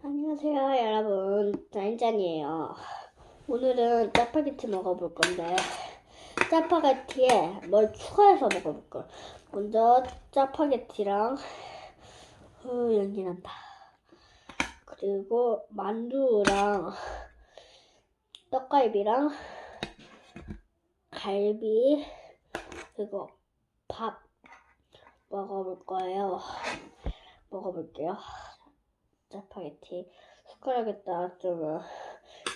안녕하세요 여러분. 짠짠이에요. 오늘은 짜파게티 먹어볼 건데 짜파게티에 뭘 추가해서 먹어볼 거예요 먼저 짜파게티랑 어, 연기 난다. 그리고 만두랑 떡갈비랑 갈비 그리고 밥 먹어볼 거예요. 먹어볼게요 짜파게티 숟가락에다 좀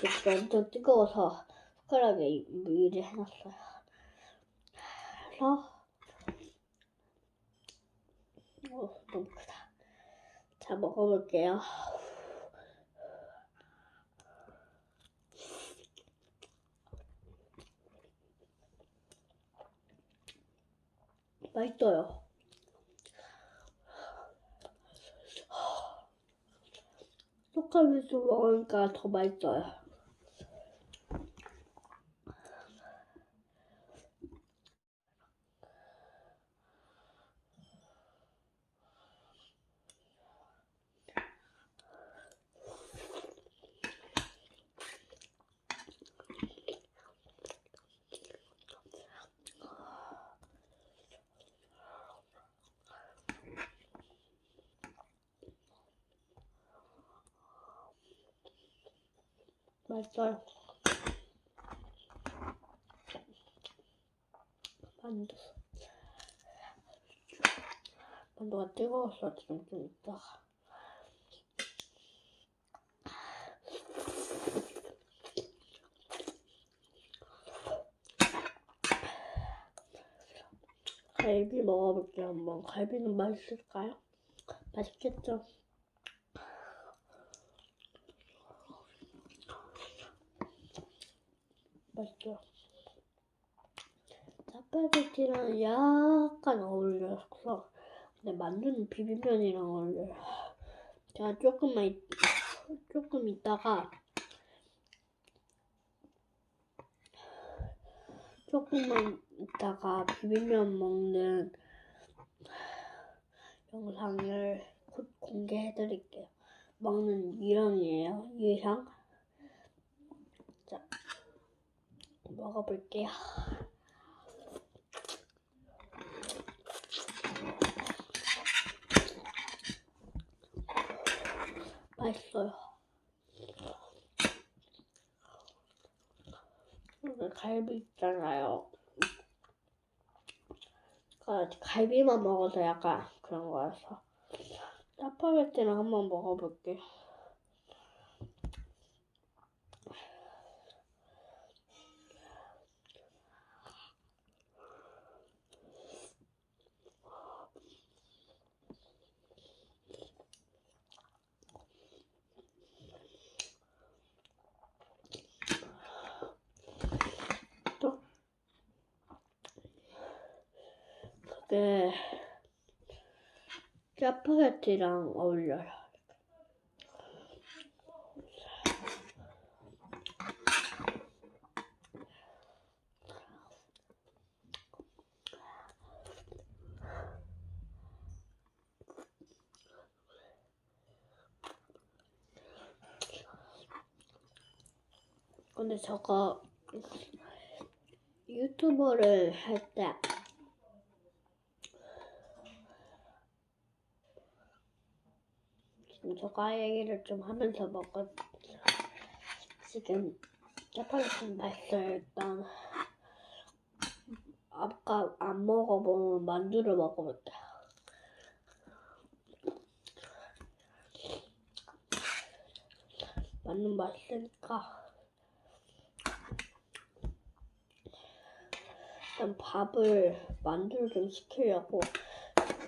이렇게 완전 뜨거워서 숟가락에 미리 해놨어요. 그래서 오, 너무 크다. 자 먹어볼게요. 맛있어요. 떡갈비도 먹으니까 더 맛있어요. 맛있어요. 만두. 만두가 뜨거워서 지금 좀 있다가. 갈비 먹어볼게요, 한번. 갈비는 맛있을까요? 맛있겠죠? 맛있죠? 짜파게티랑 약간 어울려서 근데 만두는 비빔면이랑 어울려요. 제가 조금만 있- 조금 있다가 조금만 있다가 비빔면 먹는 영상을 곧 공개해드릴게요. 먹는 유형이에요. 유형. 자, 먹어볼게요. 맛있어요. 갈비 있잖아요. 갈비만 먹어서 약간 그런 거여서 짜파게티랑 한번 먹어볼게요. 그게 짜파게티랑 어울려요. 근데 저거 유튜버를 할때 지금 저가 얘기를 좀 하면서 먹어 지금 짜파게티 맛있어요 일단 아까 안 먹어본 만두를 먹어볼게요. 만두 맛있으니까 일단 밥을 만두를 좀 시키려고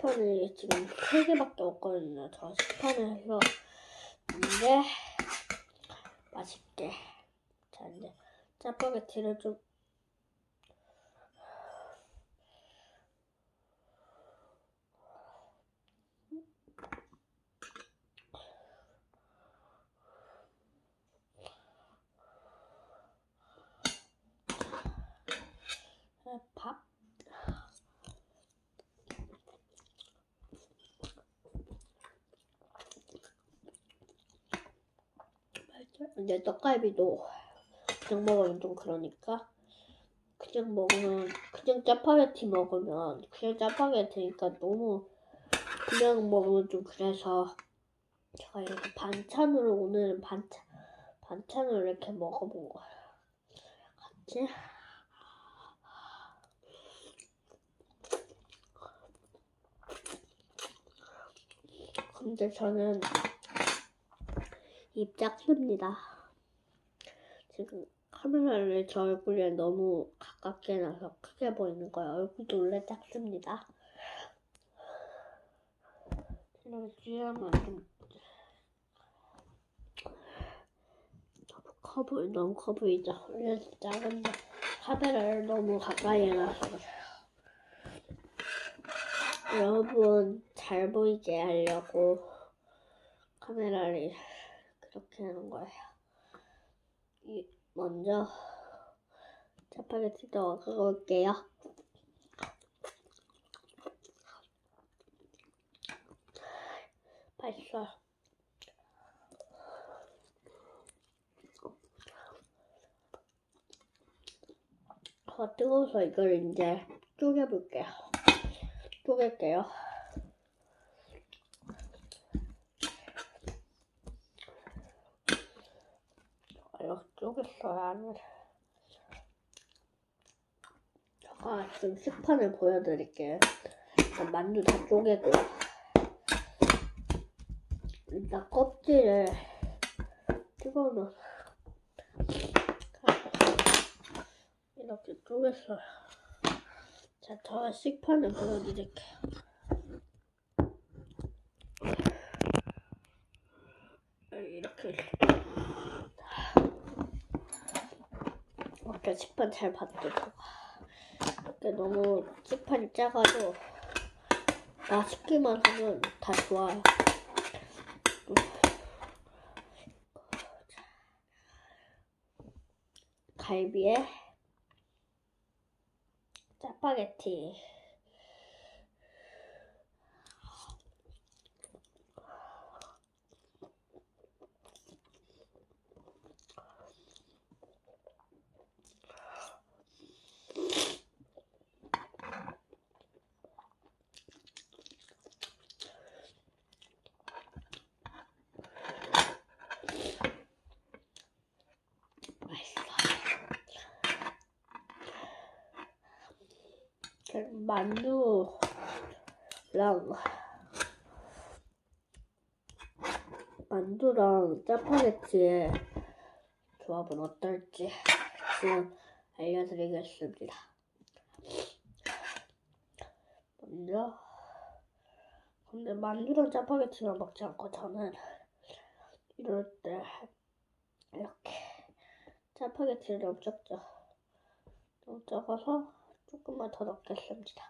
식판이 지금 3개밖에 없거든요. 저 식판을 해서 이제 맛있게 자 이제 짜파게티를 좀 밥 근데 떡갈비도 그냥 먹으면 좀 그러니까 그냥 먹으면 그냥 짜파게티 먹으면 그냥 짜파게티니까 너무 그냥 먹으면 좀 그래서 제가 이렇게 반찬으로 오늘은 반찬 반찬을 이렇게 먹어본 거예요. 같이. 근데 저는 입 작습니다. 지금 카메라를 저 얼굴에 너무 가깝게 놔서 크게 보이는 거예요. 얼굴도 원래 작습니다. 이렇게 찌하면 좀 너무 커 보이, 너무 커 보이죠? 원래 작은데 카메라를 너무 가까이 그래요. 여러분 잘 보이게 하려고 카메라를 그렇게 하는 거예요. 이, 먼저 짜파게티 넣어볼게요. 맛있어요. 더 뜨거워서 이걸 이제 쪼개볼게요. 쪼갤게요. 이렇게 쪼갰어요, 안을. 제가 지금 식판을 보여드릴게요. 일단 만두 다 쪼개고. 일단 껍질을 찍어놓 이렇게 쪼갰어요. 자, 저 식판을 보여드릴게요. 이렇게 이렇게 식판 잘 저가. 이렇게 너무 식판이 작아도 맛있기만 하면 다 좋아요. 갈비에 짜파게티 만두랑 만두랑 짜파게티의 조합은 어떨지 지금 알려드리겠습니다. 먼저 근데 만두랑 짜파게티만 먹지 않고 저는 이럴 때 이렇게 짜파게티를 너무 적죠. 너무 적어서 조금만 더 넣겠습니다.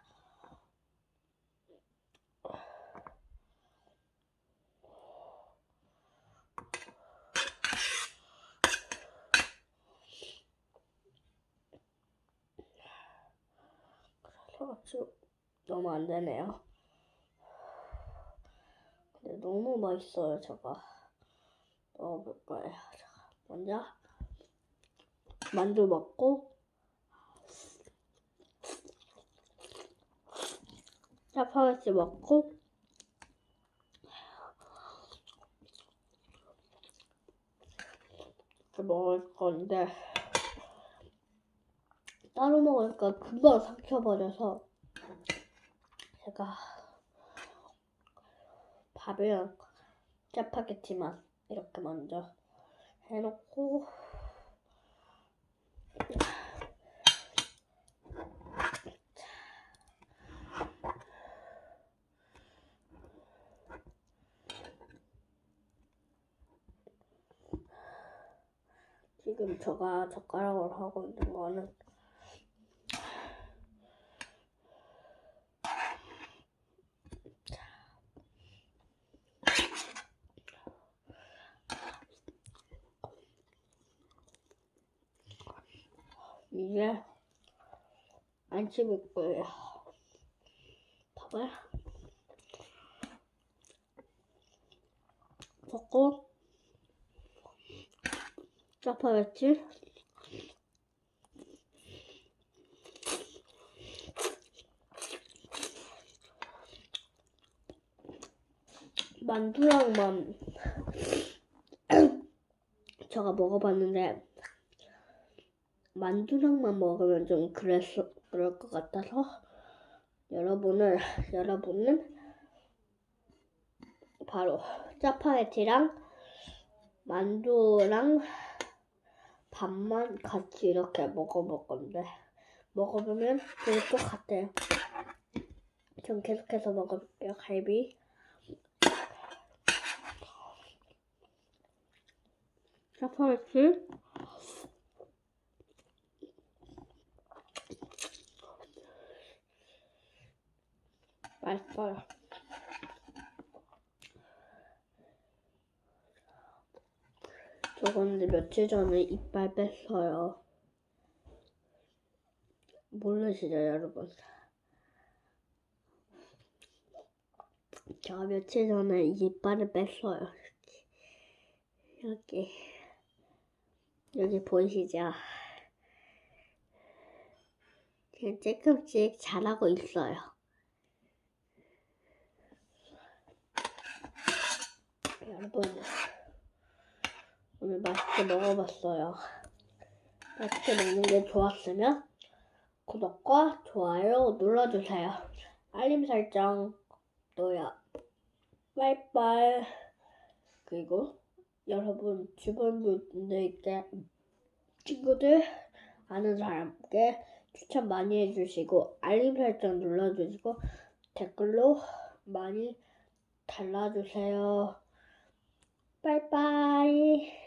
그래서 지금 너무 안 되네요. 근데 너무 맛있어요, 제가. 먹어볼 거예요. 자, 먼저 만두 먹고 짜파게티 먹고 먹을 건데 따로 먹으니까 금방 삼켜버려서 제가 밥이랑 짜파게티만 이렇게 먼저 해놓고 지금 제가 젓가락으로 하고 있는 거는 이제 안 씹을 거예요. 봐봐요. 섞고 짜파게티 만두랑만 제가 먹어봤는데 만두랑만 먹으면 좀 그랬어 그럴 것 같아서 여러분을 여러분은 바로 짜파게티랑 만두랑 밥만 같이 이렇게 먹어볼 건데 먹어보면 좋을 것 같아요. 전 계속해서 먹어볼게요. 갈비. 짜파게티. 맛있어요. 저 근데 며칠 전에 이빨 뺐어요. 모르시죠, 여러분? 제가 며칠 전에 이빨을 뺐어요. 여기. 여기 보이시죠? 지금 조금씩 자라고 있어요. 여러분. 오늘 맛있게 먹어봤어요. 맛있게 먹는 게 좋았으면 구독과 좋아요 눌러주세요. 알림 설정도요. 빠이빠이. 그리고 여러분 주변 분들께 친구들 아는 사람께 추천 많이 해주시고 알림 설정 눌러주시고 댓글로 많이 달라주세요. 빠이빠이.